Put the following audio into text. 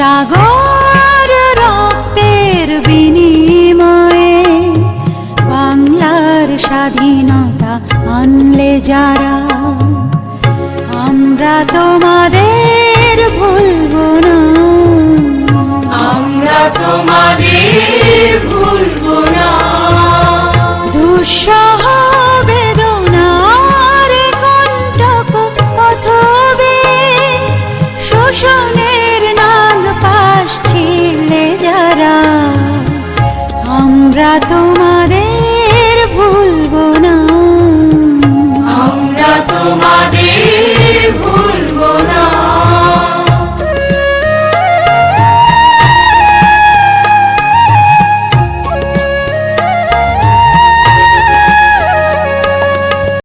সাগর রক্তের বিনিময়ে বাংলার স্বাধীনতা আনলে যারা আমরা তোমাদের ভুলব না। আমরা তোমাদের ভুলব না। দুঃসহ বেদনার কণ্টক পথবে শোষণে আমরা তোমাদের